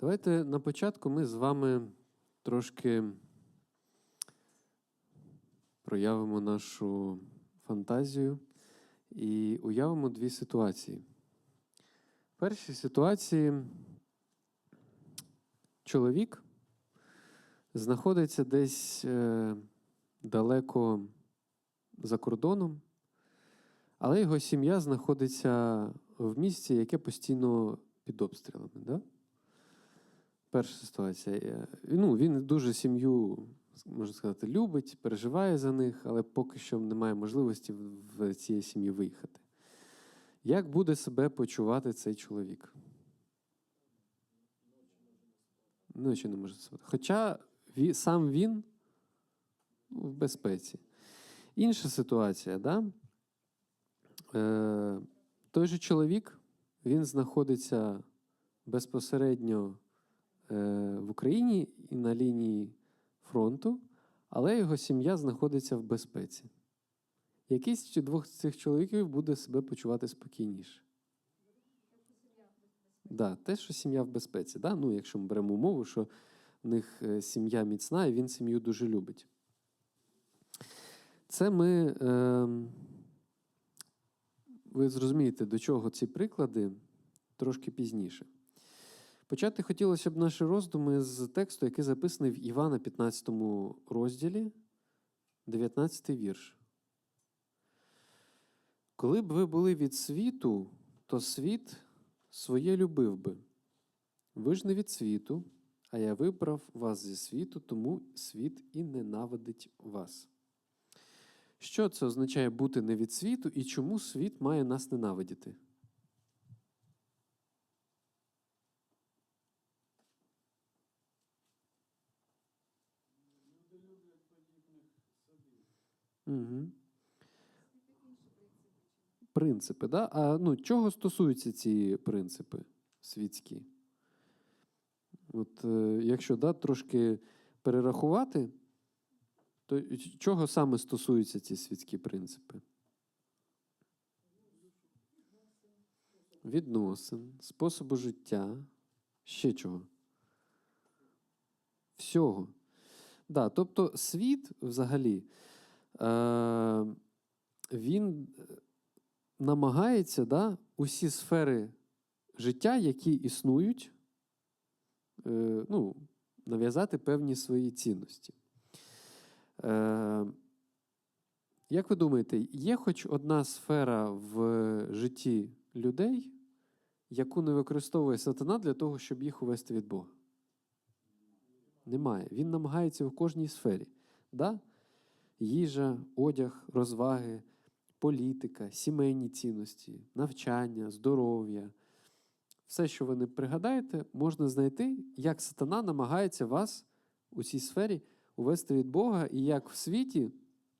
Давайте на початку ми з вами трошки проявимо нашу фантазію і уявимо дві ситуації. В першій ситуації чоловік знаходиться десь е, далеко за кордоном, але його сім'я знаходиться в місці, яке постійно під обстрілами. Да? Перша ситуація. Е, Ну, він дуже сім'ю, можна сказати, любить, переживає за них, але поки що немає можливості в цієї сім'ї виїхати. Як буде себе почувати цей чоловік? Ночі не може себе. Хоча сам він ну, в безпеці. Інша ситуація, да? Е, той же чоловік він знаходиться безпосередньо в Україні і на лінії фронту, але його сім'я знаходиться в безпеці. Якийсь з двох з цих чоловіків буде себе почувати спокійніше. Да, те, що сім'я в безпеці. Да? Ну, якщо ми беремо умову, що в них е, сім'я міцна, і він сім'ю дуже любить. Це ми. Е, ви зрозумієте, до чого ці приклади трошки пізніше. Почати хотілося б наші роздуми з тексту, який записаний в Івана 15 розділі, 19 вірш. Коли б ви були від світу, то світ своє любив би. Ви ж не від світу, а я вибрав вас зі світу, тому світ і ненавидить вас. Що це означає бути не від світу і чому світ має нас ненавидіти? Принципи, да? А ну, чого стосуються ці принципи світські? От, е, якщо да, трошки перерахувати, то чого саме стосуються ці світські принципи? Відносин, способу життя, ще чого? Всього. Да, тобто світ взагалі, е, він намагається да, усі сфери життя, які існують, е, ну, нав'язати певні свої цінності. Е, як ви думаєте, є хоч одна сфера в житті людей, яку не використовує сатана для того, щоб їх увести від Бога? Немає. Він намагається в кожній сфері. Да? Їжа, одяг, розваги, політика, сімейні цінності, навчання, здоров'я. Все, що ви не пригадаєте, можна знайти, як сатана намагається вас у цій сфері увести від Бога і як в світі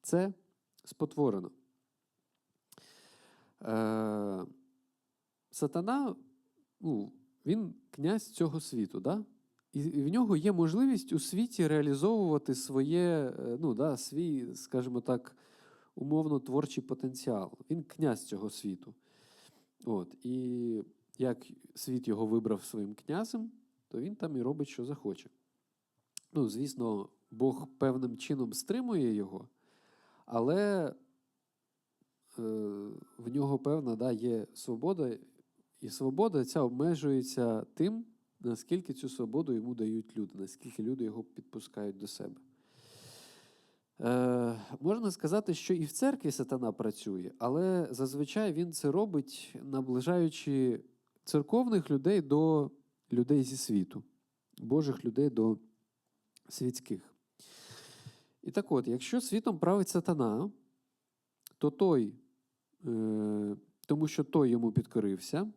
це спотворено. Е, Сатана, ну, він князь цього світу, да? і в нього є можливість у світі реалізовувати своє, е, ну, да, свій, скажімо так, умовно творчий потенціал. Він князь цього світу. От, і як світ його вибрав своїм князем, то він там і робить, що захоче. Ну, звісно, Бог певним чином стримує його, але е, в нього певна да, є свобода, і свобода ця обмежується тим, наскільки цю свободу йому дають люди, наскільки люди його підпускають до себе. Е, Можна сказати, що і в церкві сатана працює, але зазвичай він це робить, наближаючи церковних людей до людей зі світу, Божих людей до світських. І так от, якщо світом править сатана, то той, е, тому що той йому підкорився,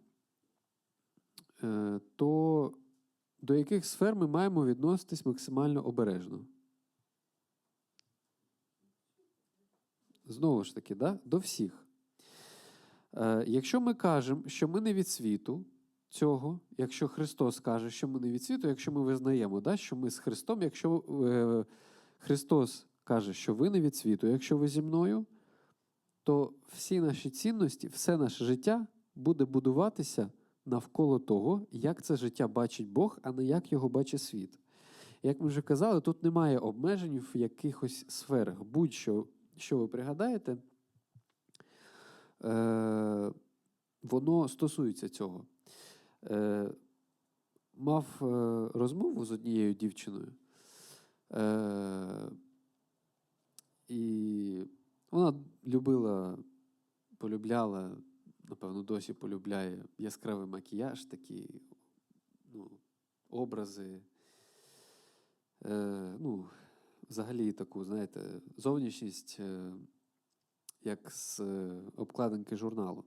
е, то до яких сфер ми маємо відноситись максимально обережно? Знову ж таки, да? до всіх. Е, Якщо ми кажемо, що ми не від світу цього, якщо Христос каже, що ми не від світу, якщо ми визнаємо, да, що ми з Христом, якщо е, Христос каже, що ви не від світу, якщо ви зі мною, то всі наші цінності, все наше життя буде будуватися навколо того, як це життя бачить Бог, а не як його бачить світ. Як ми вже казали, тут немає обмежень в якихось сферах. Будь-що, що ви пригадаєте, е, воно стосується цього. Е, мав е, розмову з однією дівчиною. І вона любила, полюбляла, напевно, досі полюбляє яскравий макіяж, такі ну, образи. Ну, взагалі таку, знаєте, зовнішність, е, як з е, обкладинки журналу.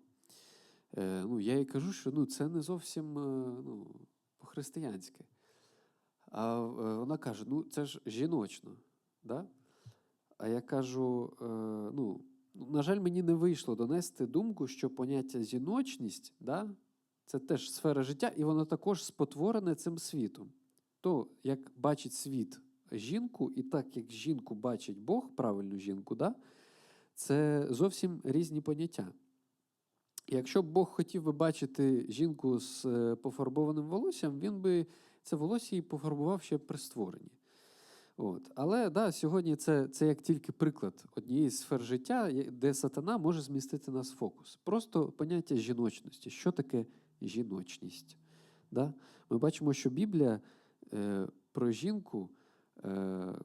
Е, ну, я їй кажу, що ну, це не зовсім ну, по-християнськи. А вона каже: ну, це ж жіночно. Да? А я кажу: ну, на жаль, мені не вийшло донести думку, що поняття жіночність да, це теж сфера життя, і воно також спотворене цим світом. То, як бачить світ жінку, і так як жінку бачить Бог, правильну жінку, да, це зовсім різні поняття. Якщо б Бог хотів би бачити жінку з е, пофарбованим волоссям, він би це волосся і пофарбував ще при створенні. От. Але да, сьогодні це, це як тільки приклад однієї з сфер життя, де сатана може змістити нас в фокус. Просто поняття жіночності. Що таке жіночність? Да? Ми бачимо, що Біблія е, про жінку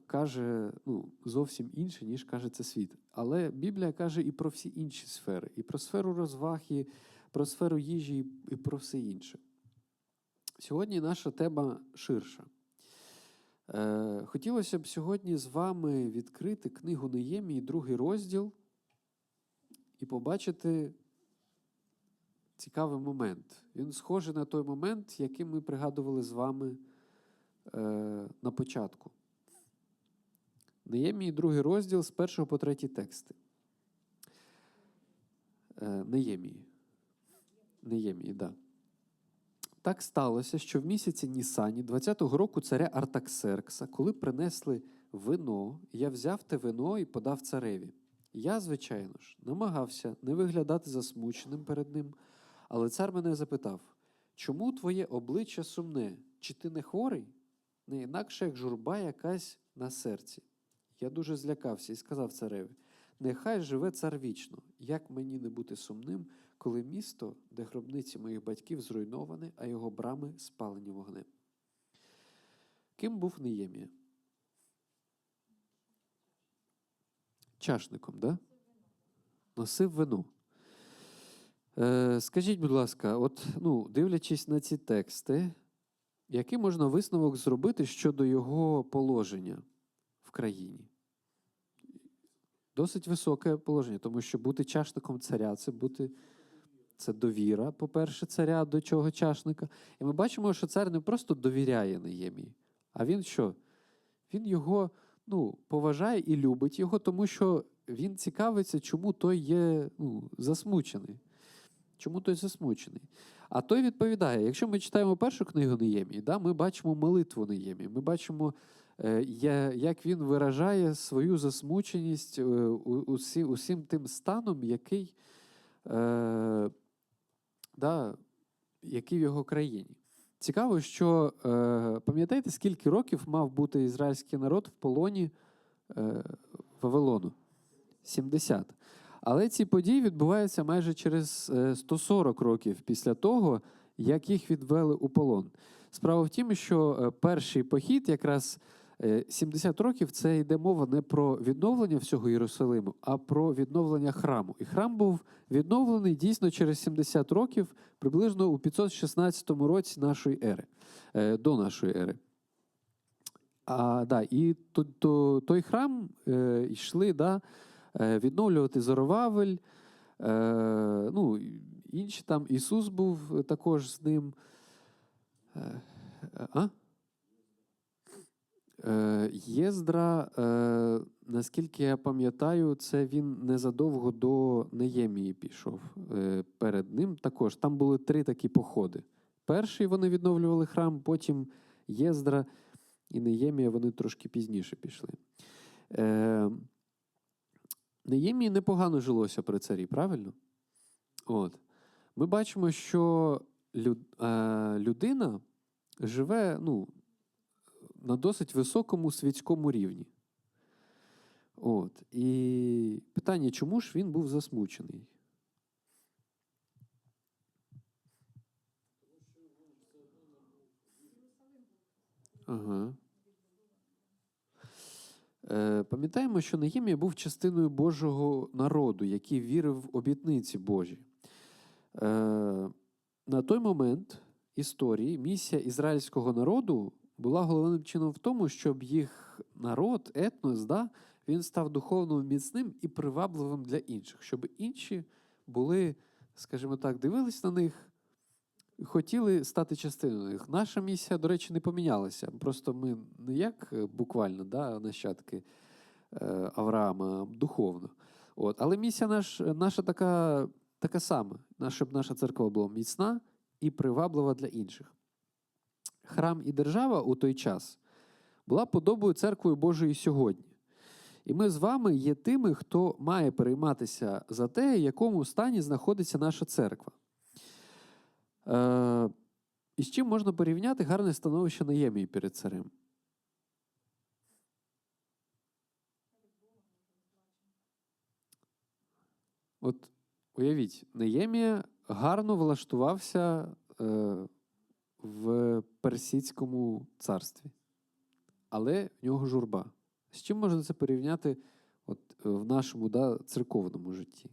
каже ну, зовсім інше, ніж каже це світ. Але Біблія каже і про всі інші сфери, і про сферу розваг, і про сферу їжі, і- і про все інше. Сьогодні наша тема ширша. Е, хотілося б сьогодні з вами відкрити книгу Неємії, другий розділ, і побачити цікавий момент. Він схожий на той момент, який ми пригадували з вами е, на початку. Неємії, другий розділ з першого по третій тексти. Неємії. Неємії. Да. Так сталося, що в місяці Нісані 20-го року царя Артаксеркса, коли принесли вино, я взяв те вино і подав цареві. Я, звичайно ж, намагався не виглядати засмученим перед ним, але цар мене запитав: чому твоє обличчя сумне? Чи ти не хворий? Не інакше як журба якась на серці. Я дуже злякався і сказав цареві: Нехай живе цар вічно, як мені не бути сумним, коли місто, де гробниці моїх батьків зруйноване, а його брами спалені вогнем. Ким був Неємія? Чашником, да? Носив вино. Е, скажіть, будь ласка, от, ну, дивлячись на ці тексти, який можна висновок зробити щодо його положення в країні? Досить високе положення, тому що бути чашником царя це бути це довіра, по-перше, царя до чого чашника. І ми бачимо, що цар не просто довіряє Неємії, а він що? Він його ну, поважає і любить його, тому що він цікавиться, чому той є ну, засмучений. Чому той засмучений? А той відповідає: якщо ми читаємо першу книгу Неємії, да, ми бачимо молитву Неємії, ми бачимо, як він виражає свою засмученість е, усі- усім тим станом, який, е, да, який в його країні. Цікаво, що е, пам'ятаєте, скільки років мав бути ізраїльський народ в полоні е, Вавилону? 70. Але ці події відбуваються майже через е, 140 років після того, як їх відвели у полон. Справа в тім, що е, перший похід, якраз е, 70 років, це йде мова не про відновлення всього Єрусалиму, а про відновлення храму. І храм був відновлений дійсно через 70 років, приблизно у 516 році нашої ери, е, до нашої ери. А, да, і то, то, той храм е, йшли да, е, відновлювати Зоровавель, е, ну, інші там Ісус був е, також з ним. Е, е, а? Е, Єздра, е, наскільки я пам'ятаю, це він незадовго до Неємії пішов. Е, перед ним також. Там були три такі походи. Перший вони відновлювали храм, потім Єздра і Неємія вони трошки пізніше пішли. Неємії непогано жилося при царі, правильно? От. Ми бачимо, що людина живе ну, на досить високому світському рівні. От. І питання, чому ж він був засмучений? Ага. Е, пам'ятаємо, що Нehemія був частиною Божого народу, який вірив в обітниці Божі. Е, на той момент історії місія ізраїльського народу була головним чином в тому, щоб їх народ, етнос, да, він став духовно міцним і привабливим для інших, щоб інші були, скажімо так, дивились на них, хотіли стати частиною них. Наша місія, до речі, не помінялася. Просто ми не як е, буквально да, нащадки е, Авраама, духовно. От. Але місія наш, наша така, така сама, щоб наша церква була міцна і приваблива для інших. Храм і держава у той час була подобою церквою Божої сьогодні. І ми з вами є тими, хто має перейматися за те, в якому стані знаходиться наша церква. Е, і з чим можна порівняти гарне становище Наємії перед царем? От уявіть, Неємія гарно влаштувався е, в персидському царстві, але в нього журба. З чим можна це порівняти от, в нашому да, церковному житті?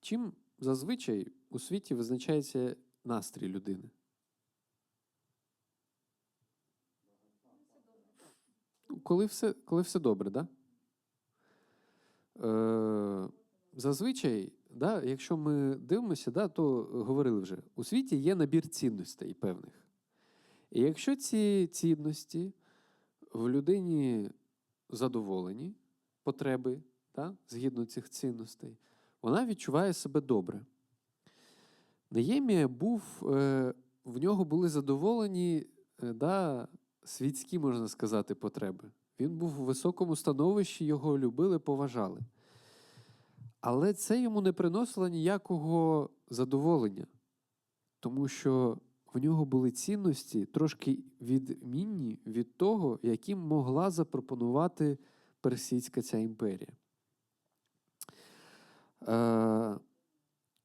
Чим зазвичай у світі визначається настрій людини? Ну, Коли все, коли все добре, да? Е, зазвичай, да, якщо ми дивимося, да, то говорили вже, у світі є набір цінностей певних. І якщо ці цінності в людині задоволені, потреби, да, згідно цих цінностей, вона відчуває себе добре. Неємія був, е, в нього були задоволені е, да, світські, можна сказати, потреби. Він був у високому становищі, його любили, поважали. Але це йому не приносило ніякого задоволення, тому що в нього були цінності трошки відмінні від того, яким могла запропонувати персидська ця імперія. Е,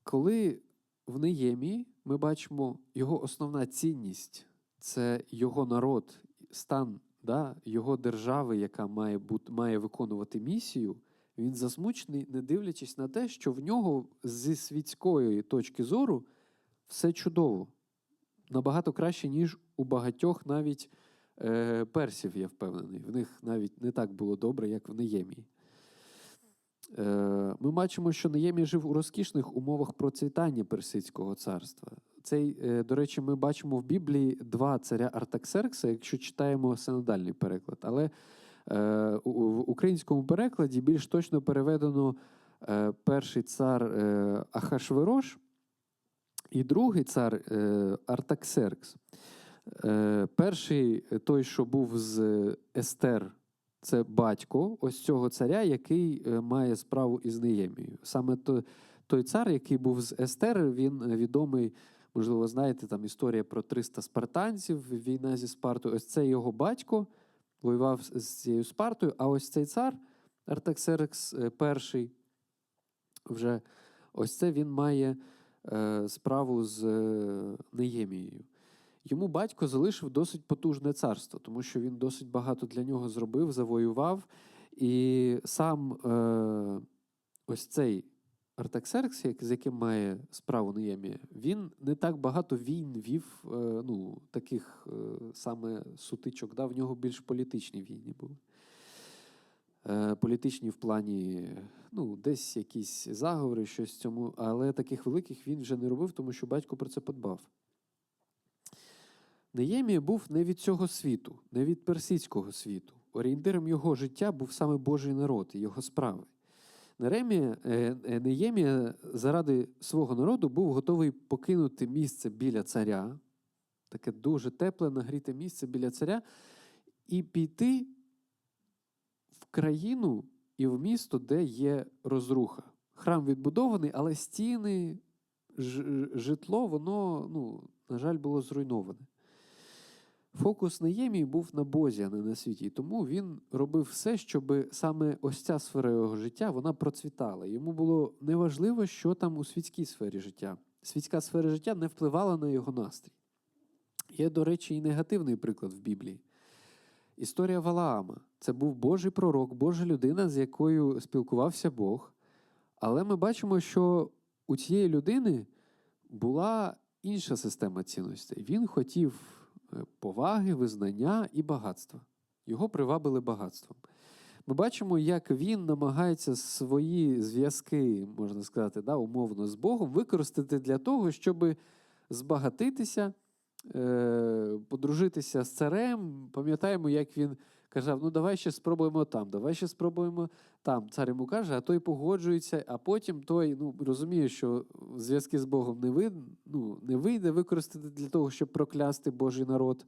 коли в Неємії ми бачимо його основна цінність це його народ, стан да, його держави, яка має, бути, має виконувати місію, він засмучений, не дивлячись на те, що в нього зі світської точки зору все чудово. Набагато краще, ніж у багатьох навіть е, персів, я впевнений. В них навіть не так було добре, як в Неємії. Е, Ми бачимо, що Неємія жив у розкішних умовах процвітання Персидського царства. Цей, е, до речі, ми бачимо в Біблії два царя Артаксеркса, якщо читаємо синодальний переклад. Але е, в українському перекладі більш точно переведено е, перший цар е, Ахашверош і другий цар е, Артаксеркс. Е, Перший, е, той, що був з Естер, це батько ось цього царя, який е, має справу із Неємією. Саме то- той цар, який був з Естер, він відомий, можливо, знаєте, там історія про 300 спартанців, війна зі Спартою. Ось це його батько воював з цією Спартою, а ось цей цар, Артаксеркс е, перший, вже ось це він має е, справу з е, Неємією. Йому батько залишив досить потужне царство, тому що він досить багато для нього зробив, завоював. І сам е, ось цей Артаксеркс, з яким має справу Неємія, він не так багато війн вів, е, ну, таких е, саме сутичок, да, в нього більш політичні війни були. Е, політичні в плані, ну, десь якісь заговори, щось цьому, але таких великих він вже не робив, тому що батько про це подбав. Неємія був не від цього світу, не від персидського світу. Орієнтиром його життя був саме Божий народ і його справи. Неремія, е, е, Неємія заради свого народу був готовий покинути місце біля царя, таке дуже тепле, нагріте місце біля царя, і піти в країну і в місто, де є розруха. Храм відбудований, але стіни, житло, воно, ну, на жаль, було зруйноване. Фокус Неємії був на Бозі, а не на світі. Тому він робив все, щоб саме ось ця сфера його життя вона процвітала. Йому було неважливо, що там у світській сфері життя. Світська сфера життя не впливала на його настрій. Є, до речі, і негативний приклад в Біблії. Історія Валаама. Це був Божий пророк, Божа людина, з якою спілкувався Бог. Але ми бачимо, що у цієї людини була інша система цінностей. Він хотів поваги, визнання і багатства. Його привабили багатством. Ми бачимо, як він намагається свої зв'язки, можна сказати, да, умовно з Богом, використати для того, щоб збагатитися, е, подружитися з царем. Пам'ятаємо, як він казав: ну давай ще спробуємо там, давай ще спробуємо там. Цар йому каже, а той погоджується, а потім той ну, розуміє, що зв'язки з Богом не, вид, ну, не вийде використати для того, щоб проклясти Божий народ.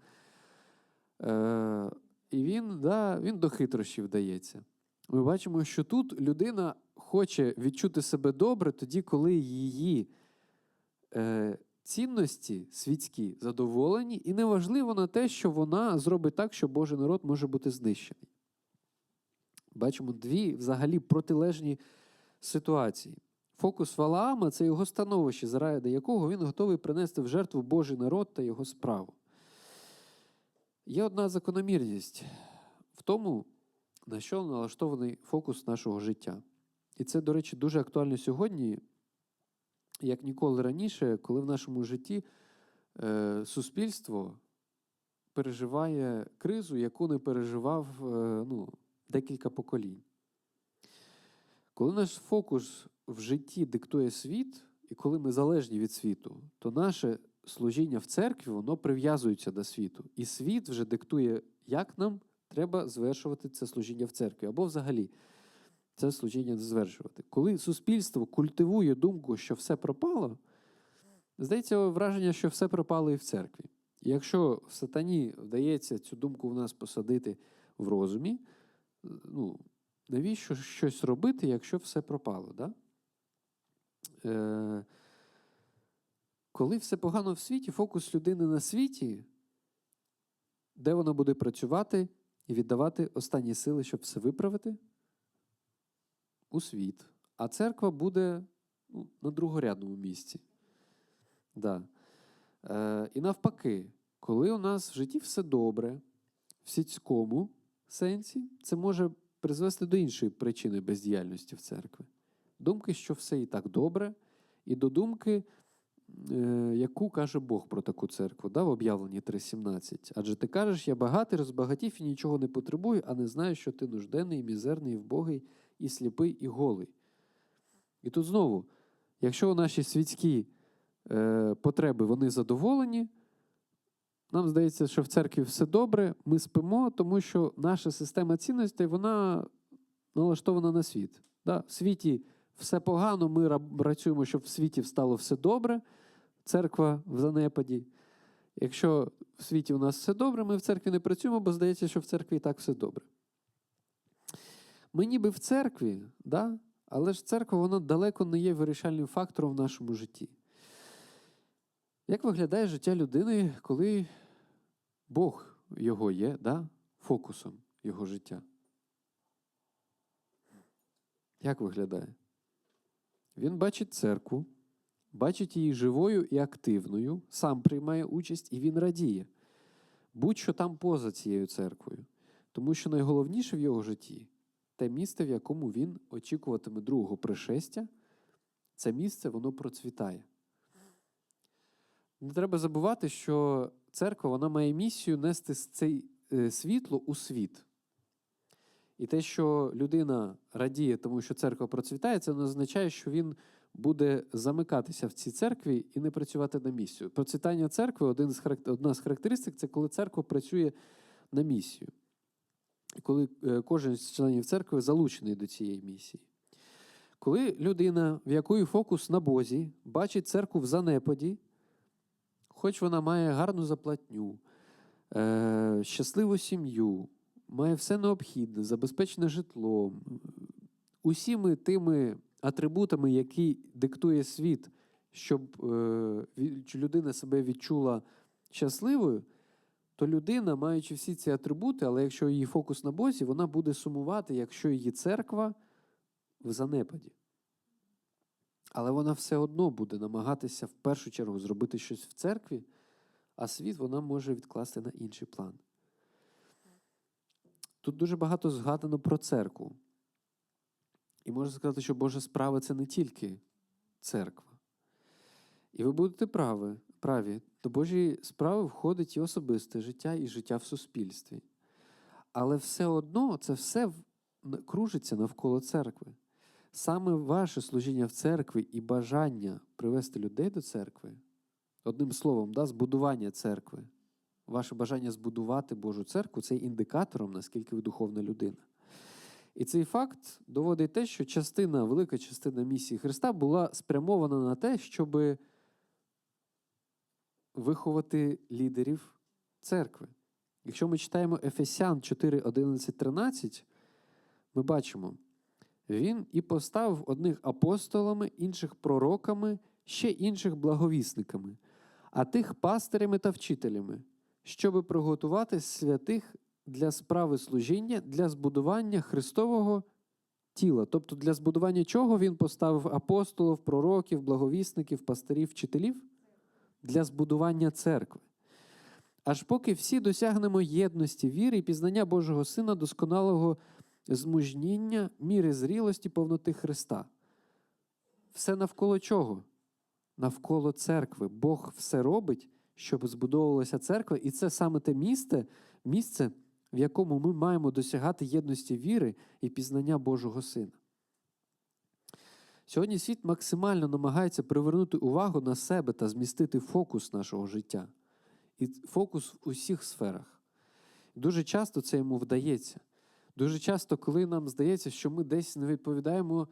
Е, і він, да, він до хитрощів вдається. Ми бачимо, що тут людина хоче відчути себе добре тоді, коли її е, цінності світські задоволені, і неважливо на те, що вона зробить так, що Божий народ може бути знищений. Бачимо дві взагалі протилежні ситуації. Фокус Валаама це його становище, заради якого він готовий принести в жертву Божий народ та його справу. Є одна закономірність в тому, на що налаштований фокус нашого життя. І це, до речі, дуже актуально сьогодні, як ніколи раніше, коли в нашому житті е, суспільство переживає кризу, яку не переживав е, ну, декілька поколінь. Коли наш фокус в житті диктує світ, і коли ми залежні від світу, то наше служіння в церкві воно прив'язується до світу. І світ вже диктує, як нам треба звершувати це служіння в церкві, або взагалі це служіння звершувати. Коли суспільство культивує думку, що все пропало, здається враження, що все пропало і в церкві. Якщо сатані вдається цю думку в нас посадити в розумі, ну, навіщо щось робити, якщо все пропало? Да? Е, коли все погано в світі, фокус людини на світі, де вона буде працювати і віддавати останні сили, щоб все виправити? У світ. А церква буде ну, на другорядному місці. Да. Е, і навпаки, коли у нас в житті все добре, в сільському сенсі, це може призвести до іншої причини бездіяльності в церкві. Думки, що все і так добре, і до думки, е, яку каже Бог про таку церкву, да, в об'явленні 3.17. Адже ти кажеш, я багатий, розбагатів і нічого не потребую, а не знаю, що ти нужденний, і мізерний, вбогий, і сліпий, і голий. І тут знову, якщо наші світські е, потреби вони задоволені, нам здається, що в церкві все добре, ми спимо, тому що наша система цінностей вона налаштована на світ. Да? В світі все погано, ми працюємо, щоб в світі стало все добре, церква в занепаді. Якщо в світі у нас все добре, ми в церкві не працюємо, бо здається, що в церкві і так все добре. Ми ніби в церкві, да? але ж церква вона далеко не є вирішальним фактором в нашому житті. Як виглядає життя людини, коли Бог його є да? фокусом його життя? Як виглядає? Він бачить церкву, бачить її живою і активною, сам приймає участь і він радіє. Будь-що там поза цією церквою. Тому що найголовніше в його житті те місце, в якому він очікуватиме другого пришестя, це місце воно процвітає. Не треба забувати, що церква вона має місію нести цей е, світло у світ. І те, що людина радіє, тому що церква процвітає, це не означає, що він буде замикатися в цій церкві і не працювати на місію. Процвітання церкви один з одна з характеристик це коли церква працює на місію. Коли е, кожен з членів церкви залучений до цієї місії. Коли людина, в якої фокус на Бозі, бачить церкву в занепаді, хоч вона має гарну заплатню, е, щасливу сім'ю, має все необхідне, забезпечене житлом, усіми тими атрибутами, які диктує світ, щоб е, людина себе відчула щасливою, то людина, маючи всі ці атрибути, але якщо її фокус на Бозі, вона буде сумувати, якщо її церква в занепаді. Але вона все одно буде намагатися в першу чергу зробити щось в церкві, а світ вона може відкласти на інший план. Тут дуже багато згадано про церкву. І можна сказати, що Божа справа це не тільки церква. І ви будете праві, праві. До Божої справи входить і особисте життя, і життя в суспільстві. Але все одно це все кружиться навколо церкви. Саме ваше служіння в церкві і бажання привести людей до церкви, одним словом, да, збудування церкви, ваше бажання збудувати Божу церкву це індикатором, наскільки ви духовна людина. І цей факт доводить те, що частина, велика частина місії Христа була спрямована на те, щоб виховати лідерів церкви. Якщо ми читаємо Ефесян 4, 11, 13, ми бачимо, він і поставив одних апостолами, інших пророками, ще інших благовісниками, а тих пастирями та вчителями, щоби приготувати святих для справи служіння, для збудування Христового тіла. Тобто для збудування чого він поставив апостолів, пророків, благовісників, пастирів, вчителів? Для збудування церкви. Аж поки всі досягнемо єдності віри і пізнання Божого Сина, досконалого змужніння, міри зрілості, повноти Христа. Все навколо чого? Навколо церкви. Бог все робить, щоб збудовувалася церква, і це саме те місце, місце, в якому ми маємо досягати єдності віри і пізнання Божого Сина. Сьогодні світ максимально намагається привернути увагу на себе та змістити фокус нашого життя. І фокус в усіх сферах. Дуже часто це йому вдається. Дуже часто, коли нам здається, що ми десь не відповідаємо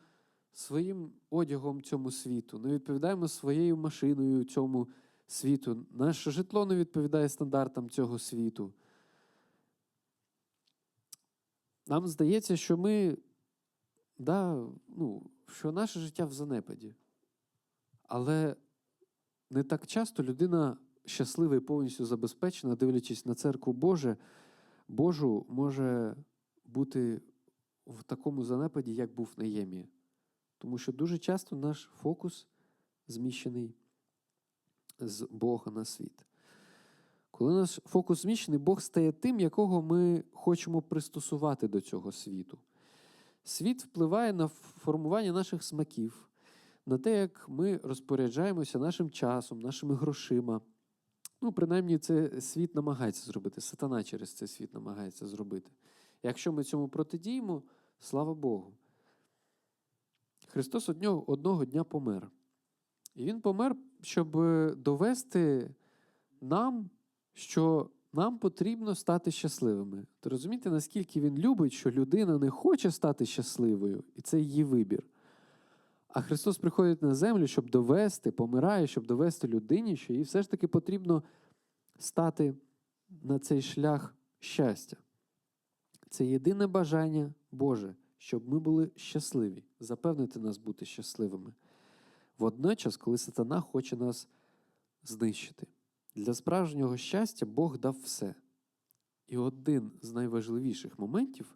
своїм одягом цьому світу, не відповідаємо своєю машиною цьому світу, наше житло не відповідає стандартам цього світу. Нам здається, що ми, да, ну, що наше життя в занепаді. Але не так часто людина щаслива і повністю забезпечена, дивлячись на церкву Боже, Божу, може бути в такому занепаді, як був Неємія. Тому що дуже часто наш фокус зміщений з Бога на світ. Коли наш фокус зміщений, Бог стає тим, якого ми хочемо пристосувати до цього світу. Світ впливає на формування наших смаків, на те, як ми розпоряджаємося нашим часом, нашими грошима. Ну, принаймні, це світ намагається зробити. Сатана через це світ намагається зробити. Якщо ми цьому протидіємо, слава Богу. Христос одного, одного дня помер. І Він помер, щоб довести нам, що нам потрібно стати щасливими. То розумієте, наскільки він любить, що людина не хоче стати щасливою, і це її вибір. А Христос приходить на землю, щоб довести, помирає, щоб довести людині, що їй все ж таки потрібно стати на цей шлях щастя. Це єдине бажання Боже, щоб ми були щасливі, запевнити нас бути щасливими. Водночас, коли сатана хоче нас знищити. Для справжнього щастя Бог дав все. І один з найважливіших моментів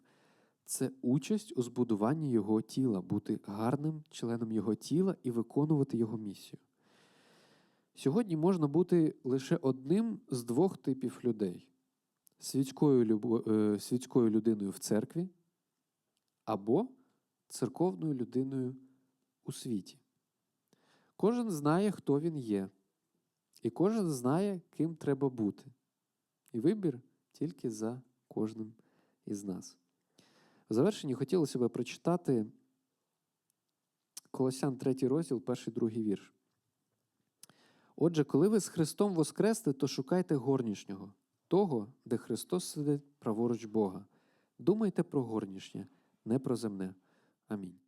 це участь у збудуванні його тіла, бути гарним членом його тіла і виконувати його місію. Сьогодні можна бути лише одним з двох типів людей: світською, любо, е, світською людиною в церкві або церковною людиною у світі. Кожен знає, хто він є, і кожен знає, ким треба бути. І вибір тільки за кожним із нас. В завершенні хотілося б прочитати Колосян 3 розділ, перший другий вірш. Отже, коли ви з Христом воскресли, то шукайте горнішнього, того, де Христос сидить праворуч Бога. Думайте про горнішнє, не про земне. Амінь.